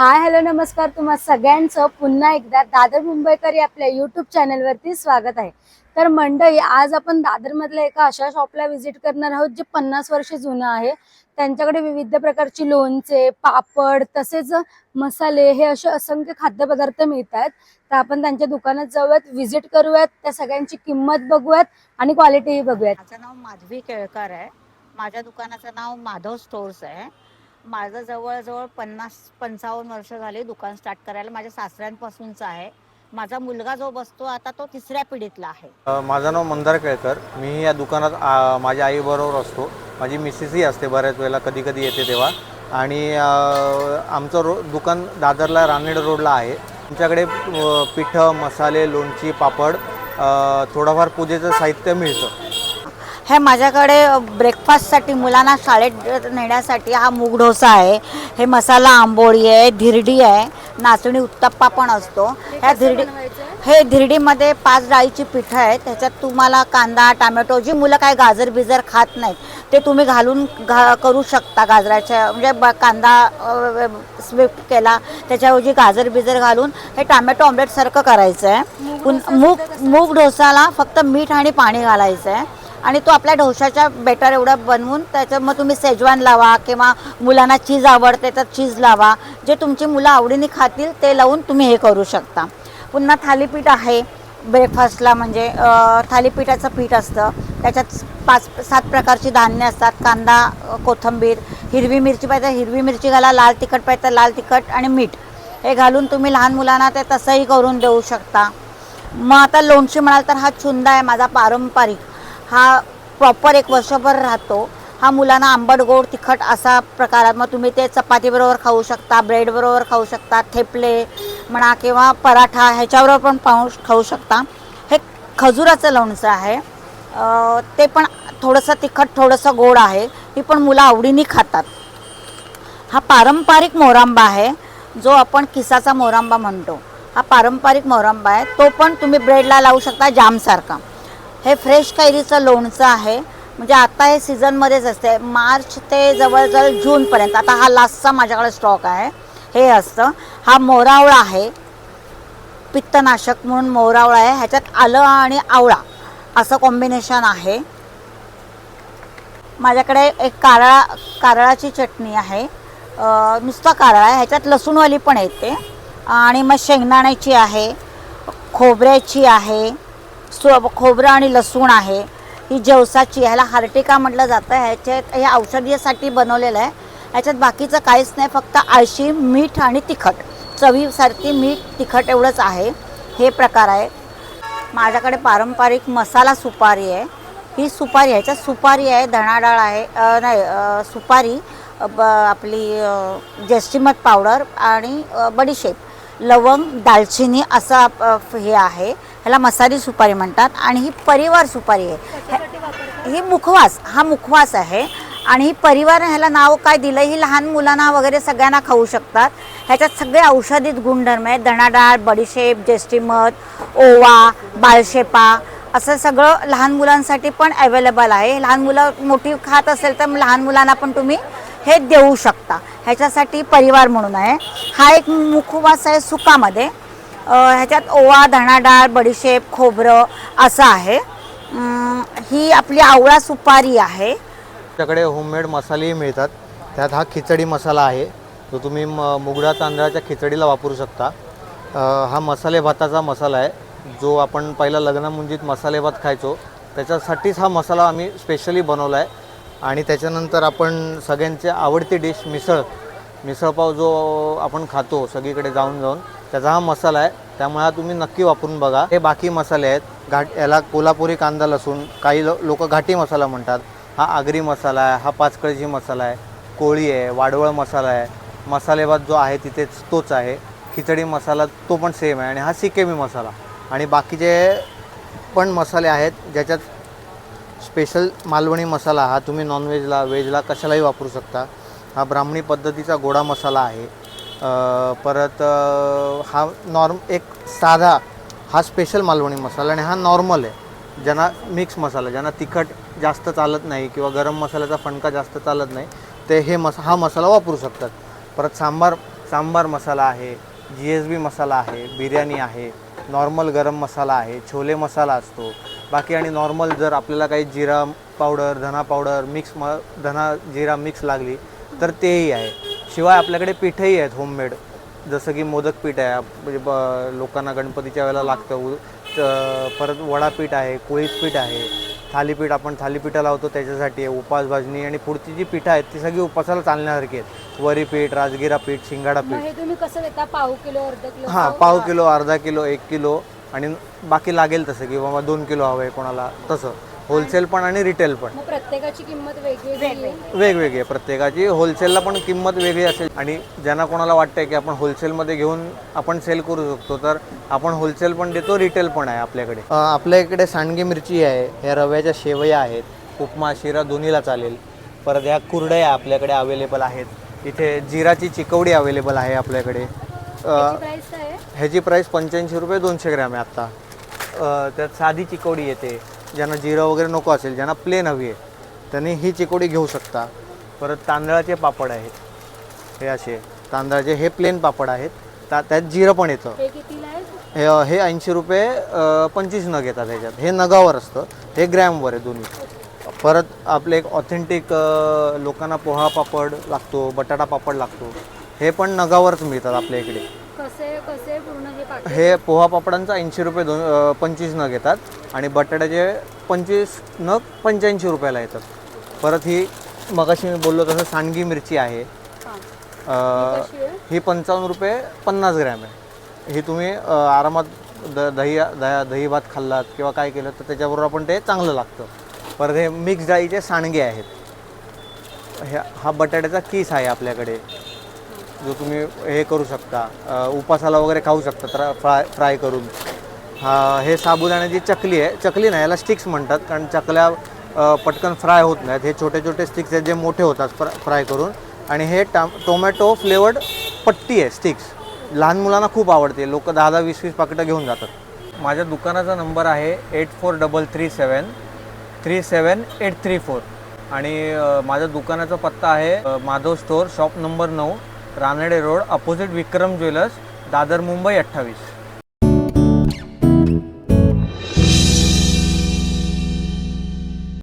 Hi hello नमस्कार तुम्हा सगळ्यांचं. पुन्हा एकदा दादर मुंबईकर या आपल्या युट्यूब चॅनलवरती स्वागत आहे. तर मंडई आज आपण दादरमधल्या एका अशा शॉपला व्हिजिट करणार आहोत जे पन्नास वर्ष जुनं आहे. त्यांच्याकडे विविध प्रकारची लोणचे पापड तसेच मसाले हे असे असंख्य खाद्यपदार्थ मिळतात तर आपण त्यांच्या दुकानात जाऊयात व्हिजिट करूयात त्या सगळ्यांची किंमत बघूयात आणि क्वालिटीही बघूयात. माझं नाव माधवी केळकर आहे. माझ्या दुकानाचं नाव माधव स्टोर्स आहे. माझं जवळजवळ पन्नास पंचावन्न वर्ष झाले दुकान स्टार्ट करायला. माझ्या सासऱ्यांपासूनच आहे. माझा मुलगा जो बसतो आता तो तिसऱ्या पिढीतला आहे. माझं नाव मंदार केळकर. मी या दुकानात आ, माझ्या आईबरोबर असतो. माझी मिसेसही असते बऱ्याच वेळेला कधी कधी येते तेव्हा. आणि आमचं रो दुकान दादरला रानेड रोडला आहे. तुमच्याकडे पिठं मसाले लोणची पापड थोडंफार पूजेचं साहित्य मिळतं. हे माझ्याकडे ब्रेकफास्टसाठी मुलांना शाळेत नेण्यासाठी हा मूग डोसा आहे हे मसाला आंबोळी आहे धिरडी आहे नाचणी उत्तप्पा पण असतो. ह्या धिरडी हे धिरडीमध्ये पाच डाळीची पिठं आहे त्याच्यात तुम्हाला कांदा टॅमॅटो जी मुलं काय गाजर बिजर खात नाहीत ते तुम्ही घालून घा करू शकता गाजराच्या म्हणजे ब कांदा स्विफ्ट केला त्याच्याऐवजी गाजर बिजर घालून हे टॅमॅटो ऑमलेटसारखं करायचं आहे मूग मूग डोसाला फक्त मीठ आणि पाणी घालायचं आहे आणि तो आपल्या डोशाच्या बेटर एवढं बनवून त्याच्यात मग तुम्ही सेजवान लावा किंवा मुलांना चीज आवडते तर चीज लावा. जे तुमची मुलं आवडीने खातील ते लावून तुम्ही हे करू शकता. पुन्हा थालीपीठ आहे. ब्रेकफास्टला म्हणजे थालीपीठाचं पीठ असतं. त्याच्यात पाच सात प्रकारची धान्य असतात. कांदा कोथंबीर कोथिंबीर हिरवी मिरची पाहिजे तर हिरवी मिरची घाला लाल तिखट पाहिजे तर लाल तिखट आणि मीठ. हे घालून तुम्ही लहान मुलांना ते तसंही करून देऊ शकता. मग आता लोणची म्हणाल तर हा छुंदा आहे माझा पारंपरिक. हा प्रॉपर एक वर्षभर राहतो. हा मुलांना आंबट गोड तिखट असा प्रकारात मग तुम्ही ते चपातीबरोबर खाऊ शकता ब्रेडबरोबर खाऊ शकता थेपले म्हणा किंवा पराठा ह्याच्याबरोबर पण पाहू खाऊ शकता. हे खजुराचं लोणचं आहे. ते पण थोडंसं तिखट थोडंसं गोड आहे. ही पण मुलं आवडीने खातात. हा पारंपरिक मोरांबा आहे जो आपण किसाचा मोरांबा म्हणतो. हा पारंपरिक मोरांबा आहे. तो पण तुम्ही ब्रेडला लावू शकता जामसारखा. हे फ्रेश कैरीचं लोणचं आहे. म्हणजे आता हे सीझनमध्येच असते. मार्च ते जवळजवळ जूनपर्यंत आता हा लास्टचा माझ्याकडे स्टॉक आहे. हे असतं. हा मोरावळा आहे. पित्तनाशक म्हणून मोरावळा आहे. ह्याच्यात आलं आणि आवळा असं कॉम्बिनेशन आहे. माझ्याकडे एक कारळा कारळाची चटणी आहे. नुसता कारळा आहे. ह्याच्यात लसूणवाली पण येते. आणि मग शेंगदाण्याची आहे. खोबऱ्याची आहे. सु खोबरं आणि लसूण आहे. ही जवसाची ह्याला हार्टिका म्हटलं जातं. ह्याच्यात हे औषधीसाठी बनवलेलं आहे. ह्याच्यात बाकीचं काहीच नाही. फक्त आळशी मीठ आणि तिखट. चवीसारखी मीठ तिखट एवढंच आहे. हे प्रकार आहे. माझ्याकडे पारंपरिक मसाला सुपारी आहे. ही सुपारी ह्याच्यात सुपारी आहे धणाडाळ आहे नाही सुपारी ब आपली अ, जस्टिमत पावडर आणि बडीशेप लवंग दालचिनी असा हे आहे. ह्याला मसारी सुपारी म्हणतात आणि ही परिवार सुपारी आहे. ही मुखवास हा मुखवास आहे. आणि ही परिवार ह्याला नाव काय दिलं ही लहान मुलांना वगैरे सगळ्यांना खाऊ शकतात. ह्याच्यात सगळे औषधीत गुणधर्म आहेत. धणाडाळ बडीशेप जेष्टीमध ओवा बाळशेपा असं सगळं लहान मुलांसाठी पण अवेलेबल आहे. लहान मुलं मोठी खात असेल तर लहान मुलांना पण तुम्ही हे देऊ शकता. ह्याच्यासाठी परिवार म्हणून आहे. हा एक मुखवास आहे सुकामध्ये. ह्याच्यात ओवा धणाडाळ बडीशेप खोबरं असं आहे. ही आपली आवळा सुपारी आहे. तुमच्याकडे होममेड मसालेही मिळतात. त्यात हा खिचडी मसाला आहे. जो तुम्ही म मुगडा तांदळाच्या खिचडीला वापरू शकता. अ, हा मसाले भाताचा मसाला आहे. जो आपण पहिला लग्नामुंजीत मसाले भात खायचो. त्याच्यासाठीच हा मसाला आम्ही स्पेशली बनवला आहे. आणि त्याच्यानंतर आपण सगळ्यांची आवडती डिश मिसळ मिसळपाव जो आपण खातो सगळीकडे जाऊन जाऊन त्याचा हा मसाला आहे. त्यामुळे हा तुम्ही नक्की वापरून बघा. हे बाकी मसाले आहेत. घाट याला कोल्हापुरी कांदा लसूण काही लो लोक घाटी मसाला म्हणतात. हा आगरी मसाला आहे हा पाचकळीची मसाला आहे कोळी आहे वाडवळ मसाला आहे. मसाले भात जो आहे तिथेच तोच आहे. खिचडी मसाला तो पण सेम आहे आणि हा सिकेमी मसाला. आणि बाकीचे पण मसाले आहेत ज्याच्यात स्पेशल मालवणी मसाला हा तुम्ही नॉनव्हेजला व्हेजला कशालाही वापरू शकता. हा ब्राह्मणी पद्धतीचा गोडा मसाला आहे. परत हा नॉर्म एक साधा हा स्पेशल मालवणी मसाला आणि हा नॉर्मल आहे. ज्यांना मिक्स मसाला ज्यांना तिखट जास्त चालत नाही किंवा गरम मसाल्याचा फणका जास्त चालत नाही ते हे मस हा मसाला वापरू शकतात. परत सांबार सांबार मसाला आहे जी एस बी मसाला आहे बिर्याणी आहे नॉर्मल गरम मसाला आहे छोले मसाला असतो. बाकी आणि नॉर्मल जर आपल्याला काही जिरा पावडर धना पावडर मिक्स म धना जिरा मिक्स लागली तर तेही आहे. शिवाय आपल्याकडे पीठही आहेत होममेड जसं की मोदक पीठ आहे म्हणजे ब लोकांना गणपतीच्या वेळेला लागतं. उ- परत वडापीठ आहे कोळीत पीठ आहे. थालीपीठ आपण थालीपीठं लावतो त्याच्यासाठी. आहे उपास भाजणी आणि पुढची जी पिठं आहेत ती सगळी उपासाला चालण्यासारखी आहेत. वरी पीठ राजगिरा पीठ शिंगाडा मग पीठ. हे तुम्ही कसं देता? पाव किलो अर्धा किलो हां पाव किलो? अर्धा किलो एक किलो आणि बाकी लागेल तसं की बाबा दोन किलो हवं आहे कोणाला तसं. होलसेल पण आणि रिटेल पण. मग प्रत्येकाची किंमत वेगवेगळी आहे. वेगवेगळी आहे. प्रत्येकाची होलसेलला पण किंमत वेगळी असेल. आणि ज्यांना कोणाला वाटतंय की आपण होलसेलमध्ये घेऊन आपण सेल करू शकतो तर आपण होलसेल पण देतो रिटेल पण आहे आपल्याकडे. अं, आपल्या इकडे सांडगी मिरची आहे ह्या रव्याच्या शेवया आहेत उपमा शिरा दोन्हीला चालेल. परत ह्या कुरड्या आपल्याकडे अवेलेबल आहेत. इथे जिराची चिकवडी अवेलेबल आहे आपल्याकडे. अं, प्राइस काय आहे? ह्याची प्राईस पंच्याऐंशी रुपये दोनशे ग्रॅम आहे आत्ता अ, त्यात साधी चिकोडी येते. ज्यांना जिरं वगैरे नको असेल ज्यांना प्लेन हवी आहे त्यांनी ही चिकोडी घेऊ शकता. परत तांदळाचे पापड आहेत. हे असे तांदळाचे हे प्लेन पापड आहेत. ता त्यात जिरं पण येतं. हे हे ऐंशी रुपये पंचवीस नग येतात ह्याच्यात. हे नगावर असतं. हे ग्रॅमवर आहे दोन्ही. परत आपले एक ऑथेंटिक लोकांना पोहा पापड लागतो बटाटा पापड लागतो. हे पण नगावरच मिळतात आपल्या इकडे. कसे कसे पूर्ण हे पाकिट हे पोहा पापडांचा ऐंशी रुपये दोन पंचवीस नग येतात आणि बटाट्याचे पंचवीस नग पंच्याऐंशी रुपयाला येतात. परत ही मगाशी मी बोललो तसं सांडगी मिरची आहे. अ, ही पंचावन्न रुपये पन्नास ग्रॅम आहे. ही तुम्ही अ, आरामात द दही दह्या दही भात खाल्लात किंवा काय केलं तर त्याच्याबरोबर आपण ते चांगलं लागतं. परत हे मिक्स डाळीचे सांडगे आहेत. ह्या हा बटाट्याचा किस आहे आपल्याकडे. जो तुम्ही हे करू शकता उपासाला वगैरे खाऊ शकता तर फ्राय फ्राय करून. हा हे साबुदाण्याची चकली आहे चकली नाही याला स्टिक्स म्हणतात कारण चकल्या पटकन फ्राय होत नाहीत. हे छोटे छोटे स्टिक्स आहेत जे मोठे होतात फ्रा फ्राय करून. आणि हे टा टोमॅटो फ्लेवर्ड पट्टी आहे स्टिक्स लहान मुलांना खूप आवडते लोक दहा दहा वीस वीस पाकिटं घेऊन जातात. माझ्या दुकानाचा नंबर आहे eight four double three seven three seven eight three four आणि माझ्या दुकानाचा पत्ता आहे माधव स्टोअर शॉप नंबर नऊ Ranade road opposite Vikram jewellers Dadar Mumbai अठ्ठावीस.